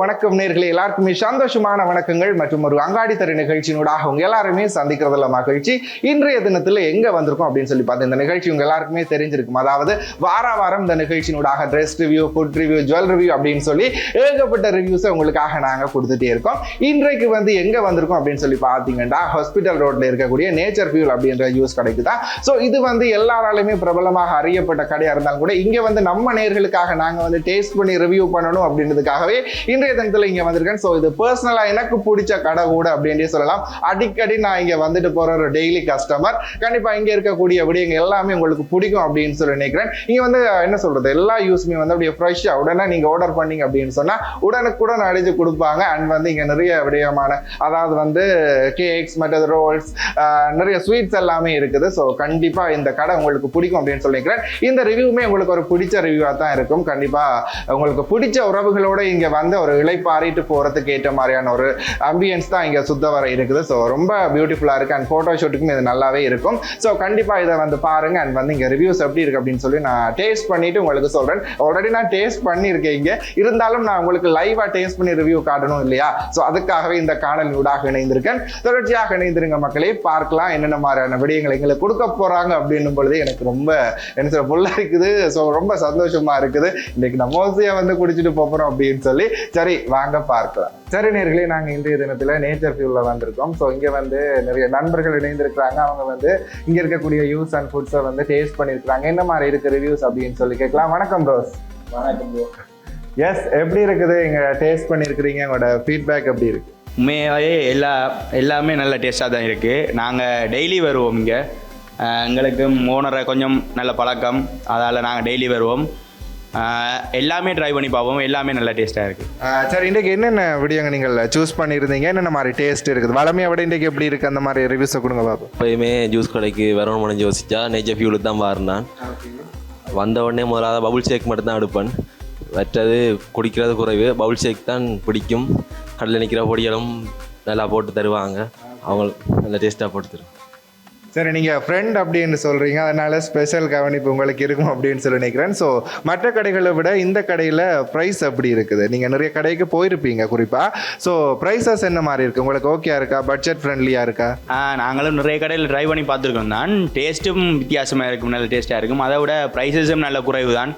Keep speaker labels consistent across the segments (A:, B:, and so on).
A: வணக்கம் நேர்களை. எல்லாருக்குமே சந்தோஷமான வணக்கங்கள் மற்றும் ஒரு அங்காடி தர நிகழ்ச்சியினூடாக உங்க எல்லாருமே சந்திக்கிறதுல மகிழ்ச்சி. இன்றைய தினத்துல எங்க வந்திருக்கோம் அப்படின்னு சொல்லி பார்த்து இந்த நிகழ்ச்சி உங்க எல்லாருக்குமே தெரிஞ்சிருக்கும். அதாவது வார வாரம் இந்த நிகழ்ச்சியினூடாக dress review food review jewel review அப்படின்னு சொல்லி ஏகப்பட்ட ரிவ்யூஸை உங்களுக்காக நாங்க கொடுத்துட்டே இருக்கோம். இன்றைக்கு வந்து எங்க வந்திருக்கோம் அப்படின்னு சொல்லி பார்த்தீங்கன்னா ஹாஸ்பிட்டல் ரோட்ல இருக்கக்கூடிய நேச்சர் ஃபியூல் அப்படின்ற யூஸ் கடைக்கு தான் ஸோ இது வந்து எல்லாராலுமே பிரபலமாக அறியப்பட்ட கடையா இருந்தாலும் கூட இங்க வந்து நம்ம நேர்களுக்காக நாங்க வந்து டேஸ்ட் பண்ணி ரிவ்யூ பண்ணணும் அப்படின்றதுக்காகவே இன்று இன்றைய தினத்துல இங்க வந்திருக்கேன். ஸோ இது பர்சனலா எனக்கு பிடிச்ச கடை கூட அப்படின்றே சொல்லலாம். அடிக்கடி நான் இங்க வந்துட்டு போற ஒரு டெய்லி கஸ்டமர் கண்டிப்பா இங்க இருக்கக்கூடிய விடயங்கள் எல்லாமே உங்களுக்கு பிடிக்கும் அப்படின்னு சொல்லி நினைக்கிறேன். இங்க வந்து என்ன சொல்றது? எல்லா யூஸுமே வந்து அப்படியே ஃப்ரெஷ்ஷா உடனே நீங்க ஆர்டர் பண்ணீங்க அப்படின்னு சொன்னா உடனுக்குடன் அடிச்சு கொடுப்பாங்க. அண்ட் வந்து இங்க நிறைய விடயமான அதாவது வந்து கேக்ஸ் மற்றது ரோல்ஸ் நிறைய ஸ்வீட்ஸ் எல்லாமே இருக்குது. ஸோ கண்டிப்பா இந்த கடை உங்களுக்கு பிடிக்கும் அப்படின்னு சொல்லி நினைக்கிறேன். இந்த ரிவ்யூமே உங்களுக்கு ஒரு பிடிச்ச ரிவ்யூவா தான் இருக்கும். கண்டிப்பா உங்களுக்கு பிடிச்ச உறவுகளோட இங்க வந்து ஒரு இளைப்பாறிட்டு போறதுக்கு ஏற்ற மாதிரியான ஒரு அம்பியன்ஸ் தான் இங்க சுத்த வர இருக்குது. ஸோ ரொம்ப பியூட்டிஃபுல்லா இருக்கு. அண்ட் ஃபோட்டோ ஷூட்டுக்கும் இது நல்லாவே இருக்கும். ஸோ கண்டிப்பா இதை வந்து பாருங்க. அண்ட் வந்து இங்க ரிவ்யூஸ் எப்படி இருக்கு அப்படின்னு சொல்லி நான் டேஸ்ட் பண்ணிட்டு உங்களுக்கு சொல்றேன். ஆல்ரெடி நான் டேஸ்ட் பண்ணியிருக்கேன் இங்க. இருந்தாலும் நான் உங்களுக்கு லைவாக டேஸ்ட் பண்ணி ரிவ்யூ காட்டணும் இல்லையா? ஸோ அதுக்காகவே இந்த காணல் ஊடாக இணைந்திருக்கேன். தொடர்ச்சியாக இணைந்திருங்க மக்களே. பார்க்கலாம் என்னென்ன மாதிரியான விடயங்களை எங்களுக்கு கொடுக்க போறாங்க அப்படின்னும் பொழுது எனக்கு ரொம்ப என்ன சொல்ல புல்லாக இருக்குது. ஸோ ரொம்ப சந்தோஷமா இருக்குது. இன்னைக்கு நம்ம ஓசியா வந்து குடிச்சிட்டு போறோம் அப்படின்னு சொல்லி சரி வாங்க பார்க்கலாம். சரி நேர்களே நாங்க இன்றைய தினத்துல நேச்சர் ஃபியூல்ல வந்திருக்கோம். ஸோ இங்க வந்து நிறைய நண்பர்கள் இணைந்திருக்கிறாங்க. அவங்க வந்து இங்க இருக்கக்கூடிய யூஸ் அண்ட் ஃபுட்ஸை வந்து டேஸ்ட் பண்ணியிருக்கிறாங்க என்ன மாதிரி இருக்கு ரிவ்யூஸ் அப்படின்னு சொல்லி கேட்கலாம். வணக்கம் ரோஸ்
B: வணக்கம் ப்ரோ
A: எஸ் எப்படி இருக்குது? இங்க டேஸ்ட் பண்ணியிருக்கிறீங்க உங்களோட ஃபீட்பேக் எப்படி இருக்கு?
B: உண்மையாகவே எல்லா எல்லாமே நல்ல டேஸ்ட்டாக தான் இருக்குது நாங்கள் டெய்லி வருவோம் இங்கே. எங்களுக்கு ஓனரை கொஞ்சம் நல்ல பழக்கம். அதால் நாங்கள் டெய்லி வருவோம். எல்லாமே ட்ரை பண்ணி பார்ப்போம். எல்லாமே நல்ல டேஸ்ட்டாக இருக்குது
A: சரி இன்றைக்கு என்னென்ன விடயங்க நீங்கள் சூஸ் பண்ணியிருந்தீங்க? என்னென்ன மாதிரி டேஸ்ட் இருக்குது? வளமையை விட இன்றைக்கு எப்படி இருக்குது அந்த மாதிரி ரிவ்யூஸை கொடுங்க பாப்போம்
C: எப்பயுமே ஜூஸ் கடைக்கு வரணும் முடிஞ்சு யோசிச்சா நெஜ ஃபியூலுக்கு தான் மாறினான் வந்த உடனே முதலாவது பபுள் ஷேக் மட்டும் தான் எடுப்பேன். மற்றது குடிக்கிறது குறைவு. பபுள் ஷேக் தான் பிடிக்கும். கடலில் நிற்கிற பொடிகளும் நல்லா போட்டு தருவாங்க. அவங்க நல்ல டேஸ்ட்டாக போட்டு தருவாங்க.
A: சரி நீங்கள் ஃப்ரெண்ட் அப்படின்னு சொல்கிறீங்க அதனால ஸ்பெஷல் கவனிப்பு உங்களுக்கு இருக்கும் அப்படின்னு சொல்லி நினைக்கிறேன். ஸோ மற்ற கடைகளை விட இந்த கடையில் ப்ரைஸ் அப்படி இருக்குது. நீங்கள் நிறைய கடைக்கு போயிருப்பீங்க குறிப்பாக ஸோ ப்ரைஸஸ் என்ன மாதிரி இருக்குது உங்களுக்கு ஓகே இருக்கா? பட்ஜெட் ஃப்ரெண்ட்லியாக இருக்கா?
B: நாங்களும் நிறைய கடையில் ட்ரை பண்ணி பார்த்துருக்கோம் தான். டேஸ்ட்டும் வித்தியாசமாக இருக்கும். நல்ல டேஸ்ட்டாக இருக்கும். அதை விட ப்ரைஸஸும் நல்ல குறைவு தான்.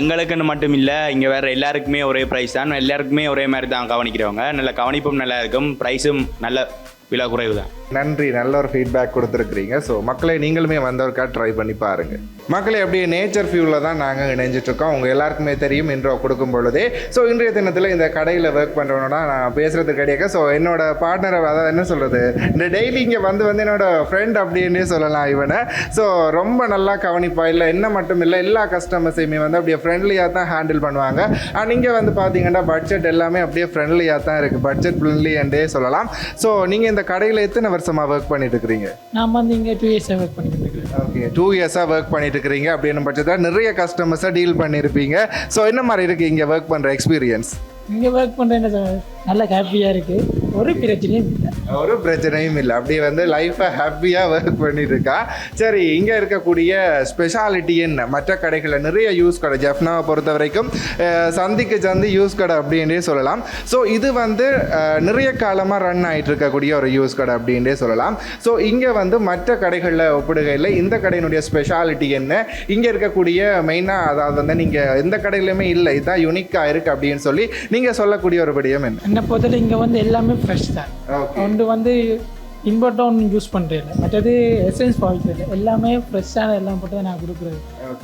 B: எங்களுக்குன்னு மட்டும் இல்லை இங்கே வேறு எல்லாருக்குமே ஒரே ப்ரைஸ் தான். எல்லாருக்குமே ஒரே மாதிரி தான் கவனிக்கிறவங்க. நல்ல கவனிப்பும் நல்லா இருக்கும். ப்ரைஸும் நல்ல விலை குறைவு தான்
A: நன்றி நல்ல ஒரு ஃபீட்பேக் கொடுத்துருக்குறீங்க. ஸோ மக்களை நீங்களுமே வந்தவருக்கா ட்ரை பண்ணி பாருங்கள் மக்களை அப்படியே நேச்சர் ஃபியூவில் தான் நாங்கள் இணைஞ்சிட்டு இருக்கோம். உங்கள் எல்லாருக்குமே தெரியும் இன்ட்ரோ கொடுக்கும் பொழுதே. ஸோ இன்றைய தினத்தில் இந்த கடையில் ஒர்க் பண்ணுறவனோட நான் பேசுறது கிடையாது ஸோ என்னோட பார்ட்னர் அதாவது என்ன சொல்கிறது இந்த டெய்லி இங்கே வந்து வந்து என்னோட ஃப்ரெண்ட் அப்படின்னே சொல்லலாம் இவனை. ஸோ ரொம்ப நல்லா கவனிப்பா. இல்லை என்ன மட்டும் இல்லை எல்லா கஸ்டமர்ஸையுமே வந்து அப்படியே ஃப்ரெண்ட்லியாக தான் ஹேண்டில் பண்ணுவாங்க. அண்ட் இங்கே வந்து பார்த்தீங்கன்னா பட்ஜெட் எல்லாமே அப்படியே ஃப்ரெண்ட்லியாக தான் இருக்குது பட்ஜெட் ஃப்ரெண்ட்லி என்றே சொல்லலாம் ஸோ நீங்கள் இந்த கடையில் எத்தனை வருஷமாக ஒர்க் பண்ணிட்டு இருக்கிறீங்க
D: நான் வந்து இங்கே டூ இயர்ஸாக ஒர்க் பண்ணிக்கிட்டு இருக்கிறேன்
A: ஓகே டூ இயர்ஸாக ஒர்க் பண்ணிட்டு இருக்கிறீங்க அப்படின்னு பட்சத்தில் நிறைய கஸ்டமர்ஸை டீல் பண்ணியிருப்பீங்க ஸோ என்ன மாதிரி இருக்குது இங்கே ஒர்க் பண்ணுற எக்ஸ்பீரியன்ஸ்
D: இங்கே ஒர்க் பண்ணுற என்ன நல்ல ஹாப்பியாக இருக்குது ஒரு பிரச்சனையும் இல்லை.
A: ஒரு பிரச்சனையும் இல்லை. அப்படி வந்து லைஃப்பை ஹாப்பியாக ஒர்க் பண்ணிட்டு இருக்கா. சரி இங்கே இருக்கக்கூடிய ஸ்பெஷாலிட்டி என்ன? மற்ற கடைகளில் நிறைய யூஸ் கடை ஜெஃப்னாவை பொறுத்த வரைக்கும் சந்திக்கு சந்தி யூஸ் கடை அப்படின்றே சொல்லலாம். ஸோ இது வந்து நிறைய காலமாக ரன் ஆகிட்டு இருக்கக்கூடிய ஒரு யூஸ் கடை அப்படின்றே சொல்லலாம். ஸோ இங்கே வந்து மற்ற கடைகளில் ஒப்பிடுகையில் இந்த கடையினுடைய ஸ்பெஷாலிட்டி என்ன? இங்கே இருக்கக்கூடிய மெயினாக அதாவது வந்து நீங்கள் எந்த கடையிலுமே இல்லை இதுதான் யூனிக்காக இருக்குது அப்படின்னு சொல்லி நீங்கள் சொல்லக்கூடிய ஒரு விடயம் என்ன?
D: என்னை பொறுத்தவரை இங்கே வந்து எல்லாமே ஃப்ரெஷ் தான். ஒன்று வந்து ஒன்றும் யூஸ் பண்ணுறது மற்றது எசன்ஸ் பாவிக்கிறது எல்லாமே ஃப்ரெஷ்ஷான எல்லாம் போட்டு தான் நான் கொடுக்குறது.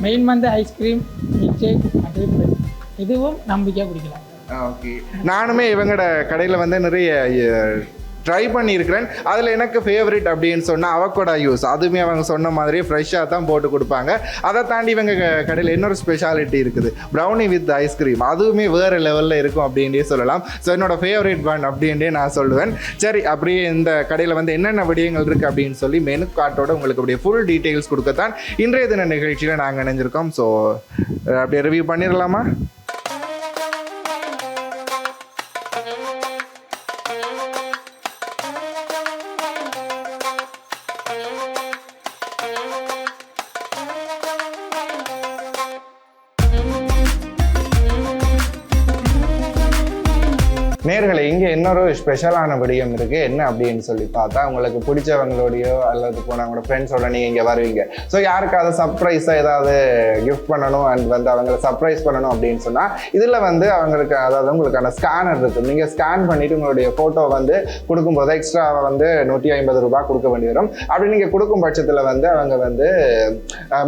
D: மெயின் வந்து ஐஸ்கிரீம் மில்க் ஷேக் மற்றது. இதுவும் நம்பிக்கையாக குடிக்கலாம்.
A: ஓகே நானுமே இவங்களோட கடையில் வந்து நிறைய ட்ரை பண்ணியிருக்கிறேன். அதில் எனக்கு ஃபேவரட் அப்படின்னு சொன்னால் அவக்கோடா யூஸ் அதுவுமே அவங்க சொன்ன மாதிரி ஃப்ரெஷ்ஷாக தான் போட்டு கொடுப்பாங்க. அதை தாண்டி இவங்க க- கடையில் இன்னொரு ஸ்பெஷாலிட்டி இருக்குது. ப்ரௌனி வித் ஐஸ்கிரீம் அதுவுமே வேறு லெவலில் இருக்கும் அப்படின்டே சொல்லலாம். ஸோ என்னோட ஃபேவரட் ஒன் அப்படின்றே நான் சொல்லுவேன். சரி அப்படியே இந்த கடையில் வந்து என்னென்ன விடயங்கள் இருக்குது அப்படின்னு சொல்லி மெனு கார்ட்டோட உங்களுக்கு அப்படியே ஃபுல் டீட்டெயில்ஸ் கொடுக்கத்தான் இன்றைய தின நிகழ்ச்சியில் நாங்கள் இணைஞ்சிருக்கோம். ஸோ அப்படியே ரிவ்யூ பண்ணிடலாமா? நேர்களை இங்கே இன்னொரு ஸ்பெஷலான விடயம் இருக்கு. என்ன அப்படின்னு சொல்லி பார்த்தா உங்களுக்கு பிடிச்சவங்களோடயோ அல்லது போனவங்களோட ஃப்ரெண்ட்ஸோட நீங்கள் இங்கே வருவீங்க. ஸோ யாருக்காவது சர்ப்ரைஸாக ஏதாவது கிஃப்ட் பண்ணணும் அண்ட் வந்து அவங்கள சர்ப்ரைஸ் பண்ணணும் அப்படின்னு சொன்னால் இதில் வந்து அவங்களுக்கு அதாவது உங்களுக்கான ஸ்கேனர் இருக்கும். நீங்கள் ஸ்கேன் பண்ணிட்டு உங்களுடைய ஃபோட்டோ வந்து கொடுக்கும்போது எக்ஸ்ட்ரா வந்து நூற்றி ஐம்பது ரூபாய் கொடுக்க வேண்டி வரும். அப்படி நீங்கள் கொடுக்கும் பட்சத்தில் வந்து அவங்க வந்து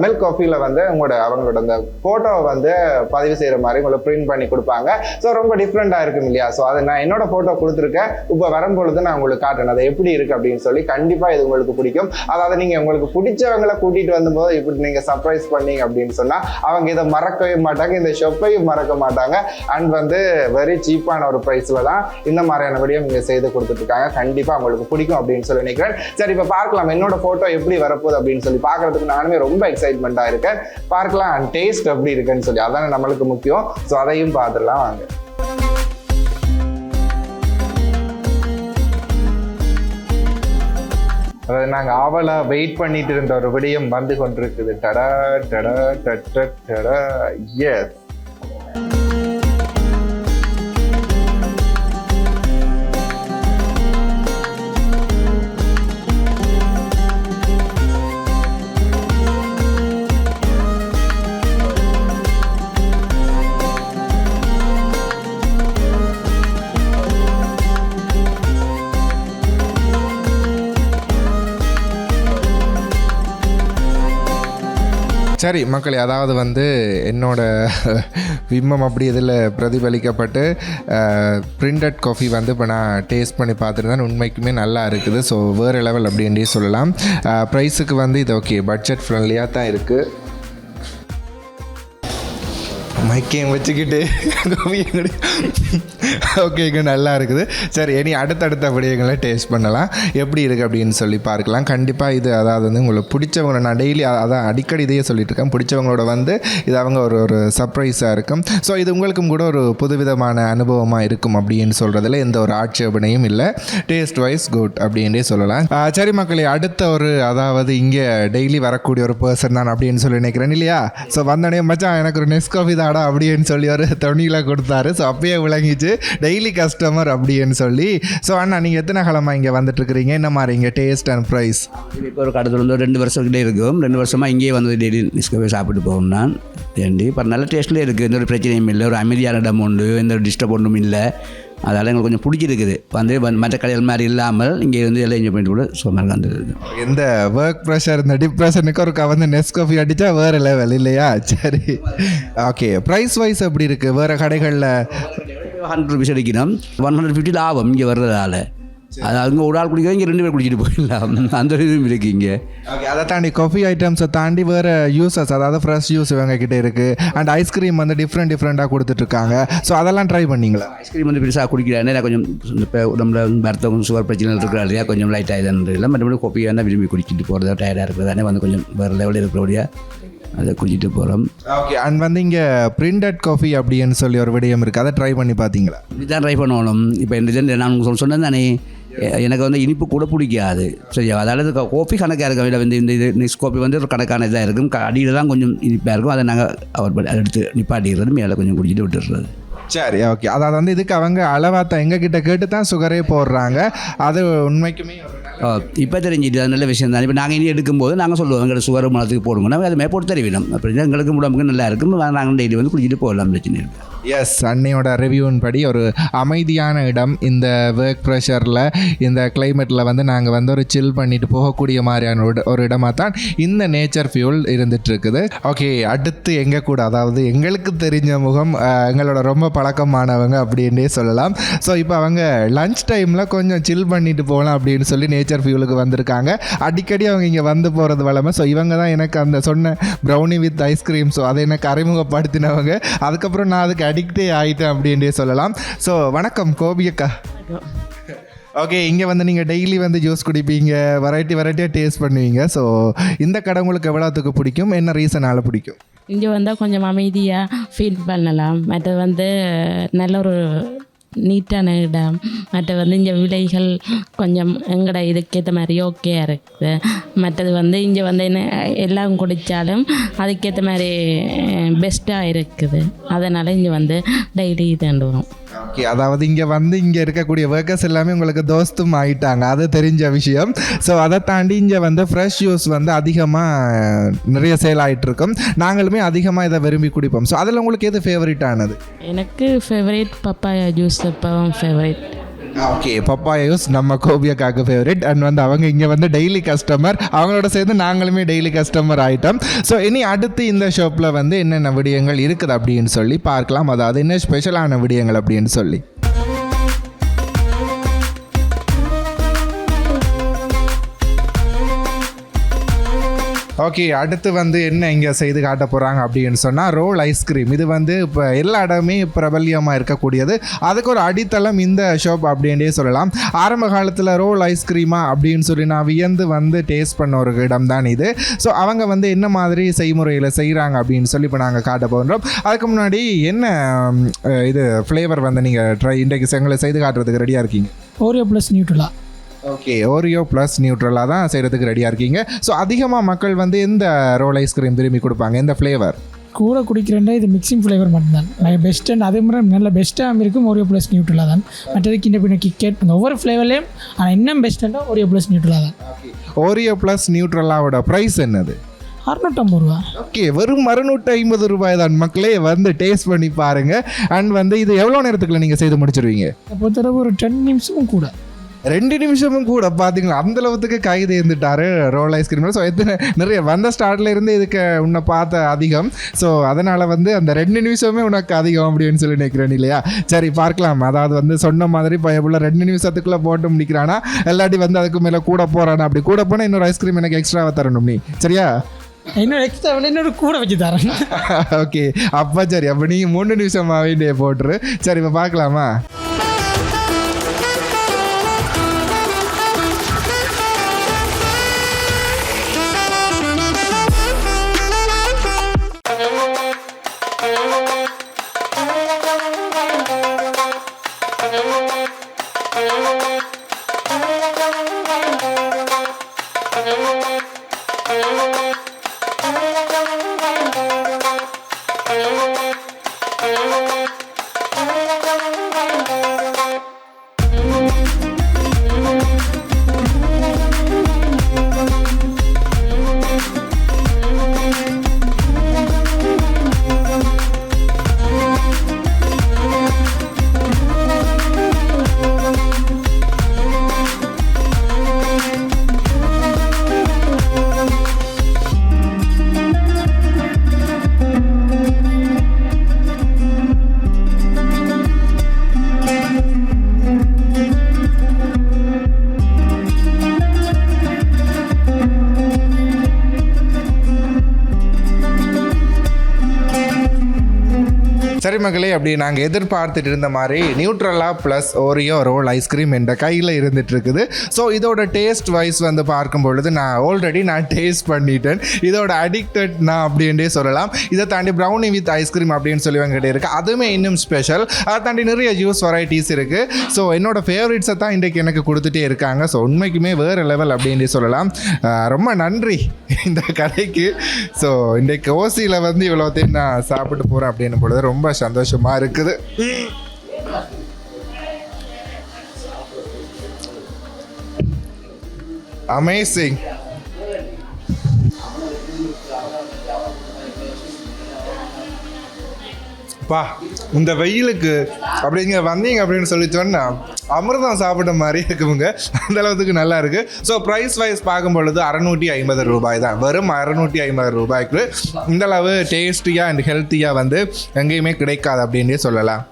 A: மில்க் காஃபியில் வந்து உங்களோட அவங்களோட அந்த ஃபோட்டோவை வந்து பதிவு செய்கிற மாதிரி உங்களை பிரிண்ட் பண்ணி கொடுப்பாங்க. ஸோ ரொம்ப டிஃப்ரெண்ட்டாக இருக்கும் இல்லையா? ஸோ அதை நான் என்னோட ஃபோட்டோ கொடுத்துருக்கேன். இப்போ வரும்பொழுது நான் உங்களுக்கு காட்டுறேன். அது எப்படி இருக்குது அப்படின்னு சொல்லி கண்டிப்பாக இது உங்களுக்கு பிடிக்கும். அதாவது நீங்கள் உங்களுக்கு பிடிச்சவங்களை கூட்டிகிட்டு வந்தபோது இப்படி நீங்கள் சர்ப்ரைஸ் பண்ணீங்க அப்படின்னு சொன்னால் அவங்க இதை மறக்கவே மாட்டாங்க. இந்த ஷொப்பையும் மறக்க மாட்டாங்க. அண்ட் வந்து வெரி சீப்பான ஒரு ப்ரைஸில் தான் இந்த மாதிரியான விடியம் இங்கே செய்து கொடுத்துட்ருக்காங்க. கண்டிப்பாக உங்களுக்கு பிடிக்கும் அப்படின்னு சொல்லி நினைக்கிறேன். சரி இப்போ பார்க்கலாம். என்னோட ஃபோட்டோ எப்படி வரப்போகுது அப்படின்னு சொல்லி பார்க்கறதுக்கு நானுமே ரொம்ப எக்ஸைட்மெண்ட்டாக இருக்கேன். பார்க்கலாம். அண்ட் டேஸ்ட் எப்படி இருக்குன்னு சொல்லி. அதானே நம்மளுக்கு முக்கியம். ஸோ அதையும் பார்த்துடலாம். வாங்க. அதாவது நாங்கள் ஆவலாக வெயிட் பண்ணிட்டு இருந்த ஒரு விடயம் வந்து கொண்டிருக்குது. டடா டடா டட டடா எஸ் சரி மக்களே அதாவது வந்து என்னோட விம்மம் அப்படி இதில் பிரதிபலிக்கப்பட்டு பிரிண்டட் காஃபி வந்து இப்போ நான் டேஸ்ட் பண்ணி பார்த்துருந்தேன். உண்மைக்குமே நல்லா இருக்குது. ஸோ வேறு லெவல் அப்படின்றே சொல்லலாம். ப்ரைஸுக்கு வந்து இது ஓகே பட்ஜெட் ஃப்ரெண்ட்லியாக தான் இருக்குது மைக்கையும் வச்சுக்கிட்டு ஓகேங்க நல்லா இருக்குது. சரி இனி அடுத்தடுத்த விடயங்களை டேஸ்ட் பண்ணலாம். எப்படி இருக்குது அப்படின்னு சொல்லி பார்க்கலாம். கண்டிப்பாக இது அதாவது வந்து உங்களுக்கு பிடிச்சவங்க நான் டெய்லி அதான் அடிக்கடி இதையே சொல்லிட்டு இருக்கேன். பிடிச்சவங்களோட வந்து இது அவங்க ஒரு ஒரு சர்ப்ரைஸாக இருக்கும். ஸோ இது உங்களுக்கும் கூட ஒரு புதுவிதமான அனுபவமாக இருக்கும் அப்படின்னு சொல்கிறதுல எந்த ஒரு ஆட்சேபனையும் இல்லை. டேஸ்ட் வைஸ் குட் அப்படின்றே சொல்லலாம். சரி மக்களே அடுத்த ஒரு அதாவது இங்கே டெய்லி வரக்கூடிய ஒரு பர்சன் தான் அப்படின்னு சொல்லி நினைக்கிறேன் இல்லையா? ஸோ வந்தோடனே மச்சான் எனக்கு ஒரு நெஸ்காஃபி வாடா அப்படின்னு சொல்லி ஒரு தொனியில் கொடுத்தாரு. ஸோ அப்பயே விளங்கிச்சு. டெய்லி கஸ்டமர் அப்படின்னு சொல்லி. ஸோ அண்ணா நீங்கள் எத்தனை காலமாக இங்கே வந்துட்டுருக்கிறீங்க? என்ன மாதிரி இங்கே டேஸ்ட் அண்ட் ப்ரைஸ்
E: இப்போ ஒரு கடத்தில் வந்து ஒரு ரெண்டு வருஷம் கிட்டே இருக்கும். ரெண்டு வருஷமாக இங்கேயே வந்து டெய்லி போய் சாப்பிட்டு போகும் நான். ஏண்டி இப்போ நல்ல டேஸ்ட்லேயே இருக்குது எந்த ஒரு பிரச்சனையும் இல்லை. ஒரு அமைதியான இடம் உண்டு. எந்த ஒரு டிஸ்டர்ப் ஒன்றும் இல்லை. அதனால் எங்களுக்கு கொஞ்சம் பிடிச்சிருக்குது. வந்து வந்து மற்ற கடைகள் மாதிரி இல்லாமல் இங்கே வந்து எல்லாம் என்ஜாய் பண்ணிட்டு கூட சும்மா வந்துருக்கு
A: எந்த ஒர்க் ப்ரெஷர் இந்த டிப்ரெஷனுக்கு ஒரு வந்து நெஸ்காஃபி அடித்தா வேறு லெவல் இல்லையா? சரி. ஓகே ப்ரைஸ் வைஸ் எப்படி இருக்குது வேறு கடைகளில்
E: ஹண்ட்ரட் ருபீஸ் அடிக்கணும். ஒன் ஹண்ட்ரட் ஃபிஃப்டி லாபம் இங்கே வர்றதால. அது அங்கே ஒரு ஆள் குடிக்கிறோம் இங்கே ரெண்டு பேர் குடிச்சிட்டு போயிடலாம். அந்த இதுவும் இருக்குது இங்கே.
A: ஓகே அதை தாண்டி காஃபி ஐட்டம்ஸை தாண்டி வேறு யூசஸ் அதாவது ஃப்ரெஷ் ஜூஸ் இவங்க கிட்ட இருக்குது அண்ட் ஐஸ்கிரீம் வந்து டிஃப்ரெண்ட் டிஃப்ரெண்ட்டாக கொடுத்துட்ருக்காங்க. ஸோ அதெல்லாம் ட்ரை பண்ணீங்களா?
E: ஐஸ்கிரீம் வந்து பெருசாக குடிக்கிறேன் நான் கொஞ்சம் இப்போ உடம்புல வருத்தம் சுகர் பிரச்சனை இருக்கிறா இல்லையா கொஞ்சம் லைட் ஆகுதுன்னு இல்லை மற்றபடி கோப்பி தான் விரும்பி குடிச்சிட்டு போகிறதா டயர்டாக இருக்கிறதானே வந்து கொஞ்சம் வேறு லெவலில் இருக்கிறபடியா அதை குடிச்சிட்டு போகிறோம்
A: ஓகே அண்ட் வந்து இங்கே பிரிண்டட் காஃபி அப்படின்னு சொல்லி ஒரு விடயம் இருக்குது அதை ட்ரை பண்ணி பார்த்தீங்களா?
E: இதுதான் ட்ரை பண்ணணும். இப்போ இந்த நான் உங்களுக்கு சொன்னேன் தானே எனக்கு வந்து இனிப்பு கூட பிடிக்காது. சரியா? அதாவது கோப்பி கணக்காக இருக்கும் இல்லை இந்த இந்த இது நெக்ஸ்ட் கோப்பி வந்து ஒரு கணக்கான இதாக இருக்கும். அடியில் தான் கொஞ்சம் இனிப்பாக இருக்கும். அதை நாங்கள் அவர் அதை எடுத்து நிப்பாட்டிடுறது மேலே கொஞ்சம் குடிச்சிட்டு விட்டுடுறது.
A: சரி ஓகே. அதாவது வந்து இதுக்கு அவங்க அளவாக எங்ககிட்ட கேட்டு தான் சுகரே போடுறாங்க. அது உண்மைக்குமே
E: இப்போ தெரிஞ்சுது. அது நல்ல விஷயம் தான். இப்போ நாங்கள் இனி எடுக்கும்போது நாங்கள் சொல்லுவோம். எங்களை சுகர் மலத்துக்கு போடுங்கன்னா. அதை மே போட்டு தருவிடும் அப்படி எங்களுக்கு உடம்புக்கு நல்லா இருக்கும். நாங்கள் டெய்லி வந்து குடிச்சிட்டு போகலாம். பிரச்சனை இல்லை.
A: எஸ் அன்னையோட ரிவ்யூவின் படி ஒரு அமைதியான இடம் இந்த ஒர்க் ப்ரெஷரில் இந்த கிளைமேட்டில் வந்து நாங்கள் வந்து ஒரு சில் பண்ணிட்டு போகக்கூடிய மாதிரியான ஒரு ஒரு தான் இந்த நேச்சர் ஃபியூல் இருந்துட்டு இருக்குது ஓகே அடுத்து எங்கே கூட அதாவது எங்களுக்கு தெரிஞ்ச முகம் எங்களோட ரொம்ப பழக்கமானவங்க அப்படின்னே சொல்லலாம். ஸோ இப்போ அவங்க லஞ்ச் டைமில் கொஞ்சம் சில் பண்ணிட்டு போகலாம் அப்படின்னு சொல்லி நேச்சர் ஃபியூலுக்கு வந்திருக்காங்க. அடிக்கடி அவங்க இங்கே வந்து போகிறது வளமை ஸோ இவங்க தான் எனக்கு அந்த சொன்ன ப்ரௌனி வித் ஐஸ்கிரீம் ஸோ அதை எனக்கு அறிமுகப்படுத்தினவங்க. அதுக்கப்புறம் நான் அதுக்கு அடிக்டே ஆகிட்டேன் அப்படின்றே சொல்லலாம். ஸோ வணக்கம் கோபியக்கா ஓகே இங்கே வந்து நீங்கள் டெய்லி வந்து ஜூஸ் குடிப்பீங்க வெரைட்டி வெரைட்டியாக டேஸ்ட் பண்ணுவீங்க. ஸோ இந்த கடை உங்களுக்கு எவ்வளோத்துக்கு பிடிக்கும்? என்ன ரீசனால் பிடிக்கும்?
F: இங்கே வந்தால் கொஞ்சம் அமைதியாக ஃபீல் பண்ணலாம். மற்ற வந்து நல்ல ஒரு நீட்டான இடம் மற்ற வந்து இங்கே விலைகள் கொஞ்சம் எங்கட இதுக்கேற்ற மாதிரி ஓகேயாக இருக்குது. மற்றது வந்து இங்கே வந்து என்ன எல்லாம் குடித்தாலும் அதுக்கேற்ற மாதிரி பெஸ்ட்டாக இருக்குது. அதனால் இங்கே வந்து டெய்லி இதுண்டுவோம்
A: ஓகே அதாவது இங்கே வந்து இங்கே இருக்கக்கூடிய ஒர்க்கர்ஸ் எல்லாமே உங்களுக்கு தோஸ்தும் ஆயிட்டாங்க. அது தெரிஞ்ச விஷயம். ஸோ அதை தாண்டி இங்கே வந்து ஃப்ரெஷ் ஜூஸ் வந்து அதிகமாக நிறைய சேல் ஆகிட்டுருக்கும் நாங்களுமே அதிகமாக இதை விரும்பி குடிப்போம். ஸோ அதில் உங்களுக்கு எது ஃபேவரேட்டானது ஆனது?
F: எனக்கு ஃபேவரேட் பப்பாயா ஜூஸ் எப்பவும் ஃபேவரேட்
A: ஓகே பப்பாயா ஜூஸ் நம்ம கோபியாக்காக்கு ஃபேவரட் அண்ட் வந்து அவங்க இங்கே வந்து டெய்லி கஸ்டமர் அவங்களோட சேர்ந்து நாங்களுமே டெய்லி கஸ்டமர் ஆயிட்டோம். ஸோ இனி அடுத்து இந்த ஷாப்பில் வந்து என்னென்ன விடயங்கள் இருக்குது அப்படின்னு சொல்லி பார்க்கலாம். அதாவது என்ன ஸ்பெஷலான விடயங்கள் அப்படின்னு சொல்லி. ஓகே அடுத்து வந்து என்ன இங்கே செய்து காட்ட போகிறாங்க அப்படின்னு சொன்னால் ரோல் ஐஸ்கிரீம் இது வந்து இப்போ எல்லா இடமே பிரபல்யமாக இருக்கக்கூடியது. அதுக்கு ஒரு அடித்தளம் இந்த ஷாப் அப்படின்னே சொல்லலாம். ஆரம்ப காலத்தில் ரோல் ஐஸ்கிரீமா அப்படின்னு சொல்லி நான் வியந்து வந்து டேஸ்ட் பண்ண ஒரு இடம் தான் இது. ஸோ அவங்க வந்து என்ன மாதிரி செய்முறையில் செய்கிறாங்க அப்படின்னு சொல்லி இப்போ நாங்கள் காட்ட போகிறோம் அதுக்கு முன்னாடி என்ன இது ஃப்ளேவர் வந்து நீங்கள் ட்ரை இன்றைக்கு செங்களை செய்து காட்டுறதுக்கு ரெடியாக இருக்கீங்க?
D: Oreo plus Nutella
A: okay Oreo plus நியூட்ரலாக தான் செய்கிறதுக்கு ரெடியாக இருக்கீங்க. ஸோ அதிகமாக மக்கள் வந்து எந்த ரோல் ஐஸ்கிரீம் விரும்பி கொடுப்பாங்க? எந்த ஃப்ளேவர்
D: கூட குடிக்கிறேன்டா இது மிக்சிங் ஃப்ளேவர் மட்டும்தான். பெஸ்ட் அண்ட் அதே மாதிரி நல்ல பெஸ்ட்டாக இருக்கும் ஓரியோ ப்ளஸ் நியூட்ரலாக தான். மற்றது கிண்ட பின்ன கிக்கெட் அந்த ஒவ்வொரு ஃப்ளேவர்லேயும் ஆனால் இன்னும் பெஸ்ட்டாக ஓரியோ ப்ளஸ் நியூட்ரலாக தான்.
A: ஓரியோ ப்ளஸ் நியூட்ரலாவோட ப்ரைஸ் என்னது?
D: அறுநூற்றம்பது ரூபா.
A: ஓகே வெறும் அறுநூற்றி ஐம்பது ரூபாய் தான். மக்களே வந்து டேஸ்ட் பண்ணி பாருங்கள் அண்ட் வந்து இது எவ்வளோ நேரத்துக்குள்ள நீங்கள் செய்து முடிச்சிருவீங்க?
D: பொறுத்தளவு ஒரு டென் நிமிஷமும் கூட.
A: ரெண்டு நிமிஷமும் கூட பார்த்தீங்களா அந்த அளவுக்கு கை தேர்ந்துட்டாரு ரோல் ஐஸ்கிரீம் ஸோ எத்தனை நிறைய வந்த ஸ்டார்ட்ல இருந்து இதுக்கு உன்னை பார்த்த அதிகம். ஸோ அதனால் வந்து அந்த ரெண்டு நிமிஷமே உனக்கு அதிகம் அப்படின்னு சொல்லி நினைக்கிறேன் இல்லையா? சரி பார்க்கலாம். அதாவது வந்து சொன்ன மாதிரி பயப்புள்ள ரெண்டு நிமிஷத்துக்குள்ளே போட்டு முடிக்கிறானா? இல்லாட்டி வந்து அதுக்கு மேலே கூட போகிறானா அப்படி கூட போனால் இன்னொரு ஐஸ்கிரீம் எனக்கு எக்ஸ்ட்ராவாக தரணும் நீ. சரியா?
D: இன்னொரு எக்ஸ்ட்ரா இன்னொரு கூட வச்சு தரேன்.
A: ஓகே அப்போ சரி. அப்போ நீ மூணு நிமிஷமாகவே போட்டுரு. சரி இப்போ பார்க்கலாமா? நேர்மகளே அப்படி நாங்கள் எதிர்பார்த்துட்டு இருந்த மாதிரி நியூட்ரலா plus Oreo roll ice cream என்ற கையில் இருந்துட்டு இருக்குது ஸோ இதோட டேஸ்ட் வைஸ் வந்து பார்க்கும் பொழுது நான் ஆல்ரெடி நான் டேஸ்ட் பண்ணிட்டேன். இதோட அடிக்டட் நான் அப்படின்ட்டே சொல்லலாம். இதை தாண்டி ப்ரௌனி வித் ஐஸ்கிரீம் அப்படின்னு சொல்லி வாங்கிட்டு இருக்குது அதுவுமே இன்னும் ஸ்பெஷல் அதை தாண்டி நிறைய ஜூஸ் வெரைட்டிஸ் இருக்குது ஸோ என்னோட ஃபேவரட்ஸை தான் இன்றைக்கு எனக்கு கொடுத்துட்டே இருக்காங்க. ஸோ உண்மைக்குமே வேறு லெவல் அப்படின்ட்டு சொல்லலாம். ரொம்ப நன்றி இந்த கடைக்கு ஸோ இன்றைக்கு ஓசியில் வந்து இவ்வளோத்தையும் நான் சாப்பிட்டு போகிறேன் அப்படின்னும் பொழுது ரொம்ப சந்தோஷமாக இருக்குது. அமேசிங் பா இந்த வெயிலுக்கு அப்படிங்க வந்தீங்க அப்படின்னு சொல்லி சொன்னா அமிர்தம் சாப்பிட்ட மாதிரி இருக்குங்க. அந்த அளவுக்கு நல்லா இருக்கு. ஸோ ப்ரைஸ் வைஸ் பார்க்கும் பொழுது அறநூற்றி ஐம்பது ரூபாய் தான். வெறும் அறநூற்றி ஐம்பது ரூபாய்க்கு இந்த அளவு டேஸ்டியாக அண்ட் ஹெல்த்தியாக வந்து எங்கேயுமே கிடைக்காது அப்படின்னே சொல்லலாம்.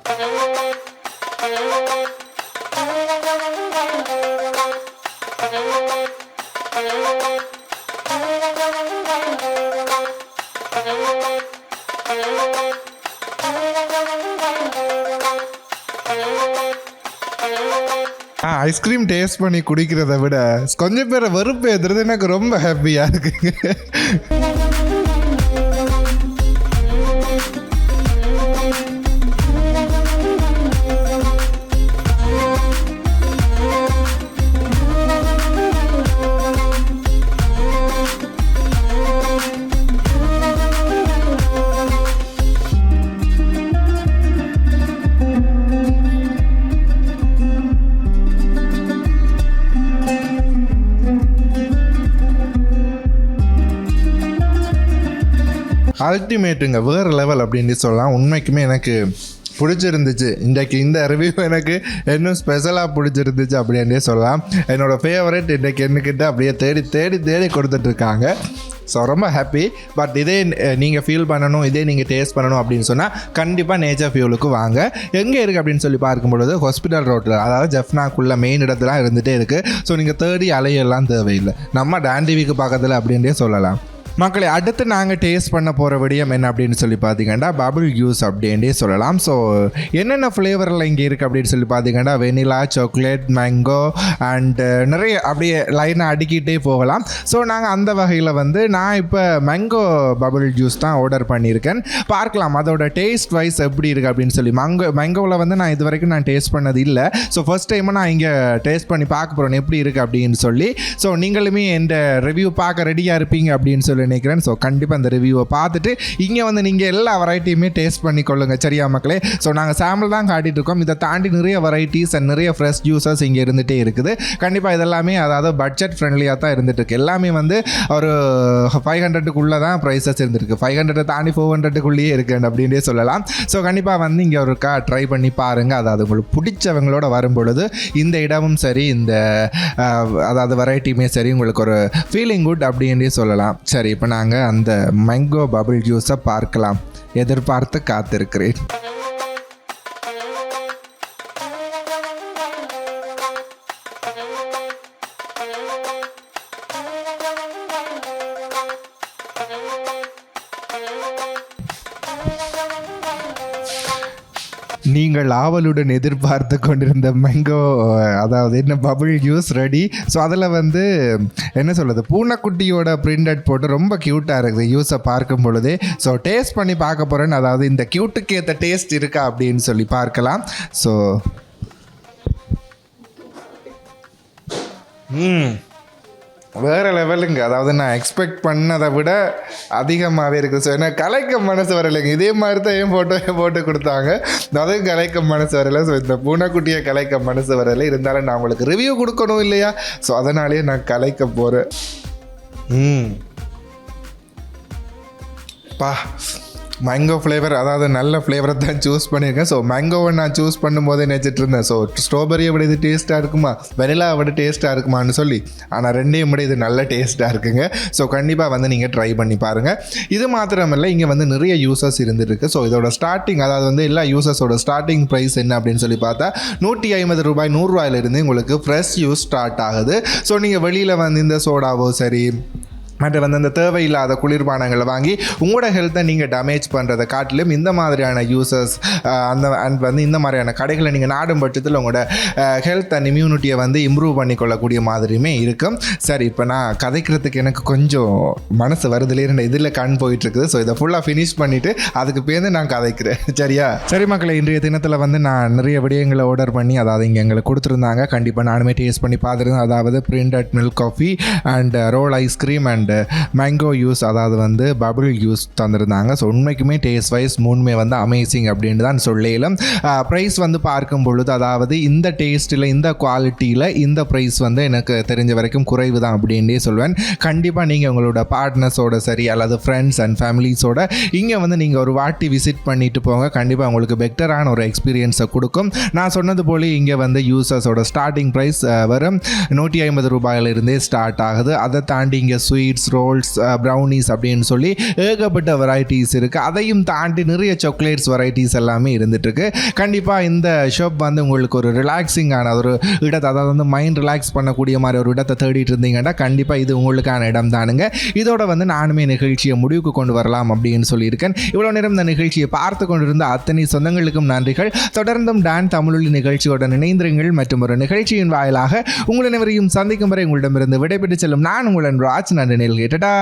A: ஐஸ்கிரீம் டேஸ்ட் பண்ணி குடிக்கிறத விட கொஞ்சம் பேரை வெறுப்பு எதுறது எனக்கு ரொம்ப ஹாப்பியாக இருக்குங்க. அல்டிமேட்டுங்க வேறு லெவல் அப்படின்னு சொல்லலாம். உண்மைக்குமே எனக்கு பிடிச்சிருந்துச்சு. இன்றைக்கு இந்த ரிவ்யூ எனக்கு இன்னும் ஸ்பெஷலாக பிடிச்சிருந்துச்சு அப்படின்னே சொல்லலாம். என்னோடய ஃபேவரட் இன்றைக்கு என்னக்கிட்ட அப்படியே தேடி தேடி தேடி கொடுத்துட்ருக்காங்க. ஸோ ரொம்ப ஹாப்பி பட் இதே நீங்கள் ஃபீல் பண்ணணும் இதே நீங்கள் டேஸ்ட் பண்ணணும் அப்படின்னு சொன்னால் கண்டிப்பாக நேச்சர் ஃபியூலுக்கு வாங்க. எங்கே இருக்குது அப்படின்னு சொல்லி பார்க்கும்பொழுது ஹாஸ்பிட்டல் ரோட்டில் அதாவது ஜெஃப்னாக்குள்ள மெயின் இடத்துல இருந்துகிட்டே இருக்குது ஸோ நீங்கள் தேடி அலையெல்லாம் தேவையில்லை. நம்ம டாண்டிவிக்கு பக்கத்தில் அப்படின்றே சொல்லலாம். மக்களை அடுத்து நாங்கள் டேஸ்ட் பண்ண போகிற விடயம் என்ன அப்படின்னு சொல்லி பார்த்தீங்கன்னா பபிள் ஜூஸ் அப்படின்டே சொல்லலாம். ஸோ என்னென்ன ஃப்ளேவரில் இங்கே இருக்குது அப்படின்னு சொல்லி பார்த்தீங்கன்னா வெனிலா சாக்லேட் மேங்கோ அண்டு நிறைய அப்படியே லைனாக அடுக்கிட்டே போகலாம். ஸோ நாங்கள் அந்த வகையில் வந்து நான் இப்போ மேங்கோ பபிள் ஜூஸ் தான் ஆர்டர் பண்ணியிருக்கேன். பார்க்கலாம் அதோட டேஸ்ட் வைஸ் எப்படி இருக்குது அப்படின்னு சொல்லி. மேங்கோ மேங்கோவில் வந்து நான் இது வரைக்கும் நான் டேஸ்ட் பண்ணது இல்லை. ஸோ ஃபர்ஸ்ட் டைமாக நான் இங்கே டேஸ்ட் பண்ணி பார்க்க போகிறேன் எப்படி இருக்குது அப்படின்னு சொல்லி. ஸோ நீங்களுமே இந்த ரிவ்யூ பார்க்க ரெடியாக இருப்பீங்க அப்படின்னு சொல்லி நினைக்கிறேன். ஸோ கண்டிப்பாக இந்த ரிவ்யூவை பார்த்துட்டு இங்கே வந்து நீங்கள் எல்லா வெரைட்டியுமே டேஸ்ட் பண்ணி கொள்ளுங்கள் சரியா மக்களே? ஸோ நாங்கள் சாம்பிள் தான் காட்டிட்டு இருக்கோம். இதை தாண்டி நிறைய வெரைட்டிஸ் அண்ட் நிறைய ஃப்ரெஷ் ஜூஸஸ் இங்கே இருந்துகிட்டே இருக்குது. கண்டிப்பாக இதெல்லாமே அதாவது பட்ஜெட் ஃப்ரெண்ட்லியாக தான் இருந்துட்டு இருக்கு. எல்லாமே வந்து ஒரு ஃபைவ் ஹண்ட்ரடுக்குள்ளே தான் ப்ரைஸஸ் இருந்திருக்கு. ஃபைவ் ஹண்ட்ரட் தாண்டி ஃபோர் ஹண்ட்ரடுக்குள்ளேயே இருக்கு அப்படின்றே சொல்லலாம். ஸோ கண்டிப்பாக வந்து இங்கே ஒரு ட்ரை பண்ணி பாருங்கள் அதாவது உங்களுக்கு பிடிச்சவங்களோட வரும்பொழுது இந்த இடமும் சரி இந்த அதாவது வெரைட்டியுமே சரி உங்களுக்கு ஒரு ஃபீலிங் குட் அப்படின்றே சொல்லலாம். சரி இப்போ நாங்கள் அந்த மேங்கோ பபிள் ஜூஸை பார்க்கலாம். எதிர்பார்த்து காத்திருக்கிறேன். நீங்கள் ஆவலுடன் எதிர்பார்த்து கொண்டிருந்த மேங்கோ அதாவது என்ன பபிள் ஜூஸ் ரெடி ஸோ அதில் வந்து என்ன சொல்கிறது பூனைக்குட்டியோட பிரிண்டட் போட்டு ரொம்ப க்யூட்டாக இருக்குது யூஸை பார்க்கும் பொழுதே. ஸோ டேஸ்ட் பண்ணி பார்க்க போகிறேன்னு அதாவது இந்த க்யூட்டுக்கு ஏற்ற டேஸ்ட் இருக்கா அப்படின்னு சொல்லி பார்க்கலாம். ஸோ ம். வேறு லெவலுங்க அதாவது நான் எக்ஸ்பெக்ட் பண்ணதை விட அதிகமாகவே இருக்குது ஸோ ஏன்னா கலைக்க மனசு வரலைங்க. இதே மாதிரி தான் என் ஃபோட்டோ போட்டு கொடுத்தாங்க? அதுவும் கலைக்க மனசு வரலை. ஸோ இந்த பூனைக்குட்டியை கலைக்க மனசு வரலை. இருந்தாலும் நான் உங்களுக்கு ரிவ்யூ கொடுக்கணும் இல்லையா? ஸோ அதனாலேயே நான் கலைக்க போகிறேன் ம். பா. மேங்கோ ஃப்ளேவர் அதாவது நல்ல ஃப்ளேவரை தான் சூஸ் பண்ணியிருக்கேன். ஸோ மேங்கோவை நான் சூஸ் பண்ணும்போதே நினச்சிட்டு இருந்தேன் ஸோ ஸ்ட்ராபெரியை விட இது டேஸ்ட்டாக இருக்குமா? வெனிலா விட டேஸ்ட்டாக இருக்குமான்னு சொல்லி. ஆனால் ரெண்டையும் விட இது நல்ல டேஸ்ட்டாக இருக்குங்க. ஸோ கண்டிப்பாக வந்து நீங்கள் ட்ரை பண்ணி பாருங்கள் இது மாத்திரமில்லை இங்கே வந்து நிறைய யூசர்ஸ் இருந்துருக்கு. ஸோ இதோட ஸ்டார்டிங் அதாவது வந்து எல்லா யூசர்ஸோட ஸ்டார்டிங் ப்ரைஸ் என்ன அப்படின்னு சொல்லி பார்த்தா நூற்றி ஐம்பது ரூபாய் நூறுரூவாயிலிருந்து உங்களுக்கு ஃப்ரெஷ் யூஸ் ஸ்டார்ட் ஆகுது. ஸோ நீங்கள் வெளியில் வந்து இந்த சோடாவோ சரி மற்ற வந்து அந்த தேவையில்லாத குளிர்பானங்களை வாங்கி உங்களோட ஹெல்த்தை நீங்கள் டேமேஜ் பண்ணுறதை காட்டிலும் இந்த மாதிரியான யூசர்ஸ் அந்த அண்ட் வந்து இந்த மாதிரியான கடைகளை நீங்கள் நாடும் பட்சத்தில் உங்களோட ஹெல்த் அண்ட் இம்யூனிட்டியை வந்து இம்ப்ரூவ் பண்ணிக்கொள்ளக்கூடிய மாதிரியுமே இருக்கும். சரி இப்போ நான் கதைக்கிறதுக்கு எனக்கு கொஞ்சம் மனசு வருதுலேருந்து ரெண்டு இதில் கண் போயிட்டுருக்குது. ஸோ இதை ஃபுல்லாக ஃபினிஷ் பண்ணிவிட்டு அதுக்கு பேர்ந்து நான் கதைக்கிறேன். சரியா? சரி மக்களை இன்றைய தினத்தில் வந்து நான் நிறைய விடயங்களை ஆர்டர் பண்ணி அதாவது இங்கே எங்களுக்கு கொடுத்துருந்தாங்க. கண்டிப்பாக நானுமே டேஸ்ட் பண்ணி பார்த்துருந்தேன். அதாவது printed milk coffee and roll ice cream and mango juice அதாவது வந்து பபிள் யூஸ் தந்திருந்தாங்க. ஸோ உண்மைக்குமே டேஸ்ட் வைஸ் மூணுமே வந்து அமேசிங் அப்படின்னு தான் சொல்லிடலாம் ப்ரைஸ் வந்து பார்க்கும் பொழுது அதாவது இந்த டேஸ்ட்டில் இந்த குவாலிட்டியில் இந்த ப்ரைஸ் வந்து எனக்கு தெரிஞ்ச வரைக்கும் குறைவு தான் அப்படின்னே சொல்வேன். கண்டிப்பாக நீங்கள் உங்களோட பார்ட்னர்ஸோட சரி அல்லது ஃப்ரெண்ட்ஸ் அண்ட் ஃபேமிலிஸோட இங்கே வந்து நீங்கள் ஒரு வாட்டி விசிட் பண்ணிட்டு போங்க. கண்டிப்பாக உங்களுக்கு பெட்டரான ஒரு எக்ஸ்பீரியன்ஸை கொடுக்கும். நான் சொன்னது போல இங்கே வந்து யூசர்ஸோட ஸ்டார்டிங் ப்ரைஸ் வரும் நூற்றி ஐம்பது ரூபாயிலிருந்தே ஸ்டார்ட் ஆகுது. அதை தாண்டி இங்கே ஸ்வீட்ஸ் ரோல்ஸ் ப்ரௌனிஸ் அப்படின்னு சொல்லி ஏகப்பட்ட வெரைட்டிஸ் இருக்குது அதையும் தாண்டி நிறைய சாக்லேட்ஸ் வெரைட்டிஸ் எல்லாமே இருந்துகிட்ருக்கு கண்டிப்பாக இந்த ஷாப் வந்து உங்களுக்கு ஒரு ரிலாக்ஸிங்கான ஒரு இடத்தை அதாவது வந்து மைண்ட் ரிலாக்ஸ் பண்ணக்கூடிய மாதிரி ஒரு இடத்தை தேடிட்டு இருந்தீங்கன்னா கண்டிப்பாக இது உங்களுக்கான இடம் தானுங்க. இதோட வந்து நானுமே நிகழ்ச்சியை முடிவுக்கு கொண்டு வரலாம் அப்படின்னு சொல்லியிருக்கேன். இவ்வளோ நேரம் இந்த நிகழ்ச்சியை பார்த்து கொண்டிருந்த அத்தனை சொந்தங்களுக்கும் நன்றிகள். தொடர்ந்தும் டான் தமிழொலி நிகழ்ச்சியோட இணைந்திருங்கள். மற்றும் ஒரு நிகழ்ச்சியின் வாயிலாக உங்கள் அனைவரையும் சந்திக்கும் வரை உங்களிடமிருந்து விடைபெற்று செல்லும் நான் உங்களுடன் ராஜ். நன்றி. கேட்டடா